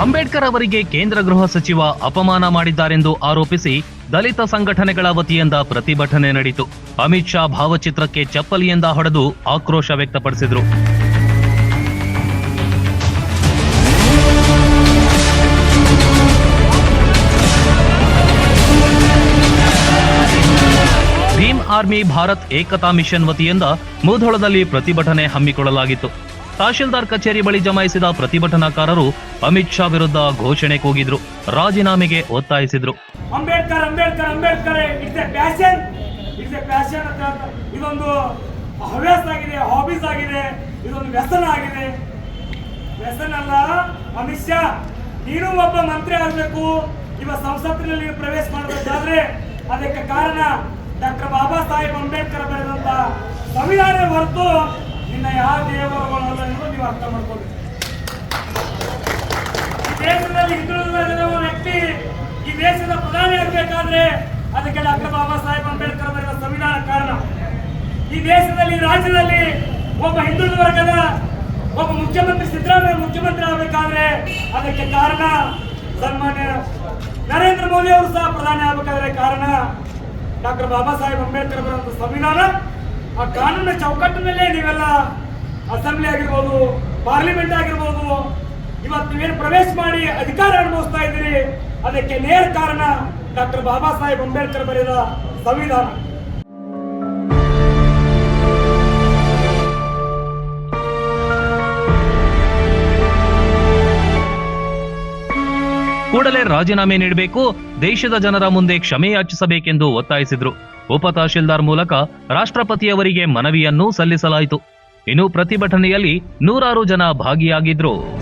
ಅಂಬೇಡ್ಕರ್ ಅವರಿಗೆ ಕೇಂದ್ರ ಗೃಹ ಸಚಿವ ಅಪಮಾನ ಮಾಡಿದ್ದಾರೆಂದು ಆರೋಪಿಸಿ ದಲಿತ ಸಂಘಟನೆಗಳ ವತಿಯಿಂದ ಪ್ರತಿಭಟನೆ ನಡೆಯಿತು ಅಮಿತ್ ಶಾ ಭಾವಚಿತ್ರಕ್ಕೆ ಚಪ್ಪಲಿಯಿಂದ ಹೊಡೆದು ಆಕ್ರೋಶ ವ್ಯಕ್ತಪಡಿಸಿದರು. ಭೀಮ್ ಆರ್ಮಿ ಭಾರತ್ ಏಕತಾ ಮಿಷನ್ ವತಿಯಿಂದ ಮೂಧೋಳದಲ್ಲಿ ಪ್ರತಿಭಟನೆ ಹಮ್ಮಿಕೊಳ್ಳಲಾಗಿತ್ತು. ತಹಶೀಲ್ದಾರ್ ಕಚೇರಿ ಬಳಿ ಜಮಾಯಿಸಿದ ಪ್ರತಿಭಟನಾಕಾರರು ಅಮಿತ್ ಶಾ ವಿರುದ್ಧ ಘೋಷಣೆ ಕೂಗಿದ್ರು. ರಾಜೀನಾಮೆಗೆ ಒತ್ತಾಯಿಸಿದ್ರು. ಅಂಬೇಡ್ಕರ್ ಅಂಬೇಡ್ಕರ್ ಅಂಬೇಡ್ಕರ್ ಇದೊಂದು ಹವ್ಯಾಸ ಆಗಿದೆ ಹಾಬೀಸ್ ಆಗಿದೆ, ಇದೊಂದು ವ್ಯಸನ ಆಗಿದೆ. ವ್ಯಸನ ಅಲ್ಲ, ಅಮಿತ್ ಶಾ, ನೀನು ಒಬ್ಬ ಮಂತ್ರಿ ಆಗಬೇಕು. ಇವ ಸಂಸತ್ತಿನಲ್ಲಿ ಪ್ರವೇಶ ಮಾಡಬೇಕಾದ್ರೆ ಅದಕ್ಕೆ ಕಾರಣ ಡಾಕ್ಟರ್ ಬಾಬಾ ಸಾಹೇಬ್ ಅಂಬೇಡ್ಕರ್ ಬರೆದಂತ ಸಂವಿಧಾನ ಹೊರತು ನಿನ್ನ ಯಾವ ದೇವರುಗಳಲ್ಲ ನೀವು ಅರ್ಥ ಮಾಡ್ಕೋಬೇಕು ಈ ದೇಶದಲ್ಲಿ ಹಿಂದುಳಿದ ವ್ಯಕ್ತಿ ಈ ದೇಶದ ಪ್ರಧಾನಿ ಆಗಬೇಕಾದ್ರೆ ಅದಕ್ಕೆ ಡಾಕ್ಟರ್ ಬಾಬಾ ಸಾಹೇಬ್ ಅಂಬೇಡ್ಕರ್ ಅವರ ಸಂವಿಧಾನ ಕಾರಣ. ಈ ದೇಶದಲ್ಲಿ ರಾಜ್ಯದಲ್ಲಿ ಒಬ್ಬ ಹಿಂದುಳಿದ ವರ್ಗದ ಒಬ್ಬ ಮುಖ್ಯಮಂತ್ರಿ ಸಿದ್ದರಾಮಯ್ಯ ಮುಖ್ಯಮಂತ್ರಿ ಆಗಬೇಕಾದ್ರೆ ಅದಕ್ಕೆ ಕಾರಣ ಸನ್ಮಾನ್ಯ ನರೇಂದ್ರ ಮೋದಿ ಅವರು ಸಹ ಪ್ರಧಾನಿ ಆಗಬೇಕಾದ್ರೆ ಕಾರಣ ಡಾಕ್ಟರ್ ಬಾಬಾ ಸಾಹೇಬ್ ಅಂಬೇಡ್ಕರ್ ಅವರ ಸಂವಿಧಾನ. ಆ ಕಾನೂನಿನ ಚೌಕಟ್ಟಿನಲ್ಲೇ ನೀವೆಲ್ಲ ಅಸೆಂಬ್ಲಿ ಆಗಿರ್ಬೋದು, ಪಾರ್ಲಿಮೆಂಟ್ ಆಗಿರ್ಬೋದು, ಇವತ್ತು ನೀವೇನು ಪ್ರವೇಶ ಮಾಡಿ ಅಧಿಕಾರ ಅನುಭವಿಸ್ತಾ ಇದ್ದೀರಿ, ಅದಕ್ಕೆ ನೇರ ಕಾರಣ ಡಾಕ್ಟರ್ ಬಾಬಾ ಸಾಹೇಬ್ ಅಂಬೇಡ್ಕರ್ ಬರೆದ ಸಂವಿಧಾನ. ಕೂಡಲೇ ರಾಜೀನಾಮೆ ನೀಡಬೇಕು, ದೇಶದ ಜನರ ಮುಂದೆ ಕ್ಷಮೆ ಯಾಚಿಸಬೇಕೆಂದು ಒತ್ತಾಯಿಸಿದ್ರು. ಉಪ ತಹಶೀಲ್ದಾರ್ ಮೂಲಕ ರಾಷ್ಟ್ರಪತಿಯವರಿಗೆ ಮನವಿಯನ್ನು ಸಲ್ಲಿಸಲಾಯಿತು. ಇನ್ನು ಪ್ರತಿಭಟನೆಯಲ್ಲಿ ನೂರಾರು ಜನ ಭಾಗಿಯಾಗಿದ್ರು.